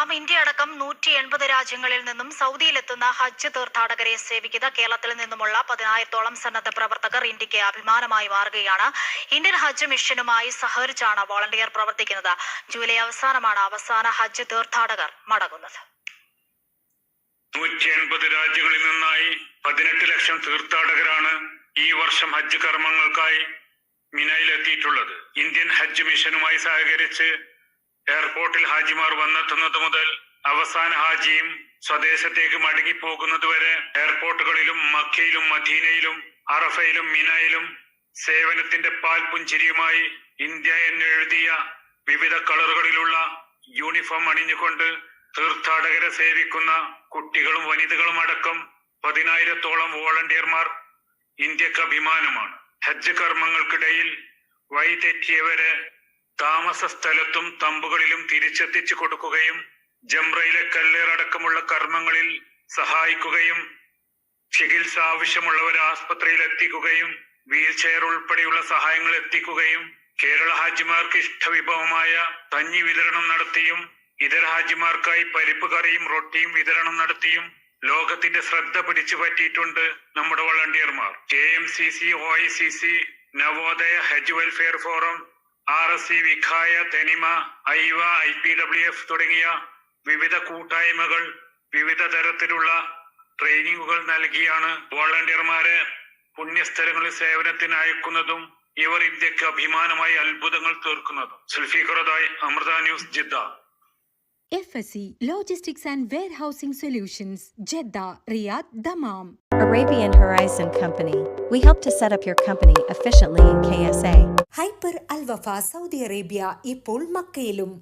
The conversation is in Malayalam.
നാം ഇന്ത്യ അടക്കം നൂറ്റി എൺപത് രാജ്യങ്ങളിൽ നിന്നും സൗദിയിലെത്തുന്ന ഹജ്ജ് തീർത്ഥാടകരെ സേവിക്കുന്ന കേരളത്തിൽ നിന്നുമുള്ള പതിനായിരത്തോളം സന്നദ്ധ പ്രവർത്തകർ ഇന്ത്യയ്ക്ക് അഭിമാനമായി മാറുകയാണ്. ഇന്ത്യൻ ഹജ്ജ് മിഷനുമായി സഹകരിച്ചാണ് വോളണ്ടിയർ പ്രവർത്തിക്കുന്നത്. ജൂലൈ അവസാനമാണ് അവസാന ഹജ്ജ് തീർത്ഥാടകർ മടങ്ങുന്നത്. നൂറ്റി എൺപത് രാജ്യങ്ങളിൽ നിന്നായി പതിനെട്ട് ലക്ഷം തീർത്ഥാടകരാണ് ഈ വർഷം ഹജ്ജ് കർമ്മങ്ങൾക്കായി മിനയിലെത്തിയിട്ടുള്ളത്. ഇന്ത്യൻ ഹജ്ജ് മിഷനുമായി സഹകരിച്ച് എയർപോർട്ടിൽ ഹാജിമാർ വന്നെത്തുന്നത് മുതൽ അവസാന ഹാജിയും സ്വദേശത്തേക്ക് മടങ്ങിപ്പോകുന്നത് വരെ എയർപോർട്ടുകളിലും മക്കയിലും മദീനയിലും അറഫയിലും മിനയിലും സേവനത്തിന്റെ പാൽ പുഞ്ചിരിയുമായി ഇന്ത്യ എന്നെഴുതിയ വിവിധ കളറുകളിലുള്ള യൂണിഫോം അണിഞ്ഞുകൊണ്ട് തീർത്ഥാടകരെ സേവിക്കുന്ന കുട്ടികളും വനിതകളും അടക്കം പതിനായിരത്തോളം വോളണ്ടിയർമാർ ഇന്ത്യയ്ക്ക് അഭിമാനമാണ്. ഹജ്ജ് കർമ്മങ്ങൾക്കിടയിൽ വഴിതെറ്റിയവരെ താമസ സ്ഥലത്തും തമ്പുകളിലും തിരിച്ചെത്തിച്ചു കൊടുക്കുകയും ജംറയിലെ കല്ലേറടക്കമുള്ള കർമ്മങ്ങളിൽ സഹായിക്കുകയും ചികിത്സ ആവശ്യമുള്ളവരെ ആസ്പത്രിയിൽ എത്തിക്കുകയും വീൽചെയർ ഉൾപ്പെടെയുള്ള സഹായങ്ങൾ എത്തിക്കുകയും കേരള ഹാജിമാർക്ക് ഇഷ്ടവിഭവമായ കഞ്ഞി വിതരണം നടത്തിയും ഇതര ഹാജിമാർക്കായി പരിപ്പ് കറിയും റൊട്ടിയും വിതരണം നടത്തിയും ലോകത്തിന്റെ ശ്രദ്ധ പിടിച്ചു പറ്റിയിട്ടുണ്ട് നമ്മുടെ വളണ്ടിയർമാർ. K M C C O I C C Navodaya Hajj welfare forum R S C Vikhaya Thanima Aiwa I P W F തുടങ്ങിയ വിവിധ കൂട്ടായ്മകൾ വിവിധ തരത്തിലുള്ള ട്രെയിനിങ്ങുകൾ നൽകിയാണ് വോളണ്ടിയർമാരെ പുണ്യസ്ഥലങ്ങളിൽ സേവനത്തിന് അയക്കുന്നതും ഇവർ ഇന്ത്യയ്ക്ക് അഭിമാനമായി അത്ഭുതങ്ങൾ തീർക്കുന്നതും സുൽഫിഖുറദായ് Amrita news Jeddah F S C logistics and warehousing solutions Jeddah Riyadh Dammam. Arabian Horizon Company. We help to set up your company efficiently in KSA. Hyper Al Wafa Saudi Arabia ഇപ്പോൾ മക്കയിലും